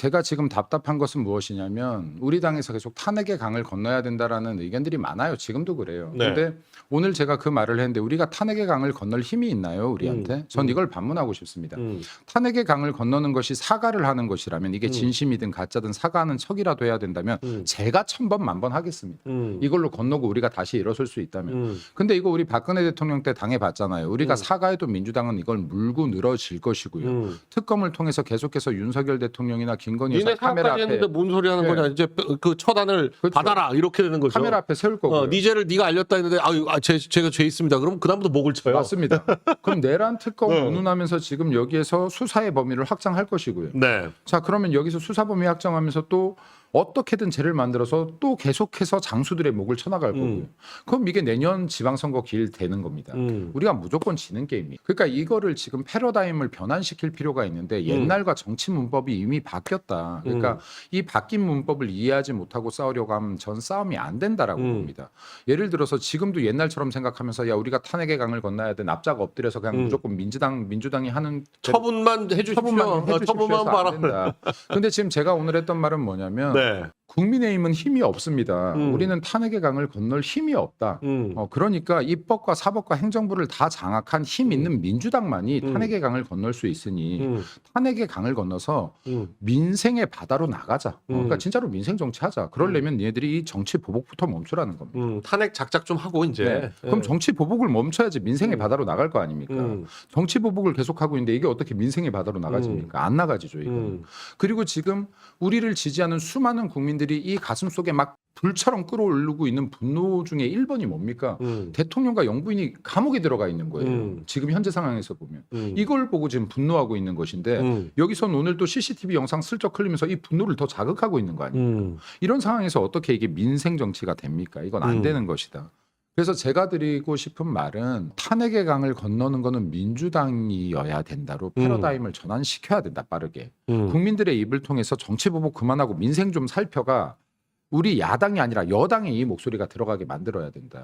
제가 지금 답답한 것은 무엇이냐면 우리 당에서 계속 탄핵의 강을 건너야 된다라는 의견들이 많아요. 지금도 그래요. 네. 근데 오늘 제가 그 말을 했는데 우리가 탄핵의 강을 건널 힘이 있나요, 우리한테? 음, 전 음. 이걸 반문하고 싶습니다. 음. 탄핵의 강을 건너는 것이 사과를 하는 것이라면 이게 음. 진심이든 가짜든 사과하는 척이라도 해야 된다면 음. 제가 천번 만번 하겠습니다. 음. 이걸로 건너고 우리가 다시 일어설 수 있다면. 음. 근데 이거 우리 박근혜 대통령 때 당해 봤잖아요. 우리가 음. 사과해도 민주당은 이걸 물고 늘어질 것이고요. 음. 특검을 통해서 계속해서 윤석열 대통령이나 김 건희 니네 여사 카메라 사업까지 앞에 했는데 뭔 소리 하는 네. 거냐? 이제 그 처단을 그렇죠. 받아라 이렇게 되는 거죠. 카메라 앞에 세울 거고요. 어, 니 죄를 네가 알렸다 했는데 아유, 아, 제, 제가 죄 있습니다. 그럼 그다음부터 목을 쳐요. 맞습니다. 그럼 내란 특검 네. 운운하면서 지금 여기에서 수사의 범위를 확장할 것이고요. 네. 자 그러면 여기서 수사 범위 확장하면서 또 어떻게든 죄를 만들어서 또 계속해서 장수들의 목을 쳐나갈 거고요. 음. 그럼 이게 내년 지방선거 길 되는 겁니다. 음. 우리가 무조건 지는 게임이. 그러니까 이거를 지금 패러다임을 변환시킬 필요가 있는데 옛날과 정치 문법이 이미 바뀌었다. 그러니까 음. 이 바뀐 문법을 이해하지 못하고 싸우려고 하면 전 싸움이 안 된다라고 음. 봅니다. 예를 들어서 지금도 옛날처럼 생각하면서 야 우리가 탄핵의 강을 건너야 돼 납작 엎드려서 그냥 음. 무조건 민주당 민주당이 하는 처분만 해주십시오. 처분만 어, 해주십시오 처분만 해서. 안 된다. 근데 지금 제가 오늘 했던 말은 뭐냐면 네. 국민의힘은 힘이 없습니다. 음. 우리는 탄핵의 강을 건널 힘이 없다. 음. 어, 그러니까 입법과 사법과 행정부를 다 장악한 힘 있는 민주당만이 음. 탄핵의 강을 건널 수 있으니 음. 탄핵의 강을 건너서 음. 민생의 바다로 나가자. 어, 음. 그러니까 진짜로 민생 정치하자. 그러려면 니네들이 이 정치 보복부터 멈추라는 겁니다. 음. 탄핵 작작 좀 하고 이제. 네. 그럼 정치 보복을 멈춰야지 민생의 음. 바다로 나갈 거 아닙니까? 음. 정치 보복을 계속하고 있는데 이게 어떻게 민생의 바다로 나가집니까? 안 나가지죠, 이거. 음. 그리고 지금 우리를 지지하는 수많은 국민 들이 이 가슴 속에 막 불처럼 끌어오르고 있는 분노 중에 1번이 뭡니까? 음. 대통령과 영부인이 감옥에 들어가 있는 거예요. 음. 지금 현재 상황에서 보면. 음. 이걸 보고 지금 분노하고 있는 것인데 음. 여기선 오늘 또 CCTV 영상 슬쩍 흘리면서 이 분노를 더 자극하고 있는 거 아니에요. 음. 이런 상황에서 어떻게 이게 민생 정치가 됩니까? 이건 안 음. 되는 것이다. 그래서 제가 드리고 싶은 말은 탄핵의 강을 건너는 거는 민주당이어야 된다로 패러다임을 전환시켜야 된다 빠르게 음. 국민들의 입을 통해서 정치 보복 그만하고 민생 좀 살펴가 우리 야당이 아니라 여당의 이 목소리가 들어가게 만들어야 된다.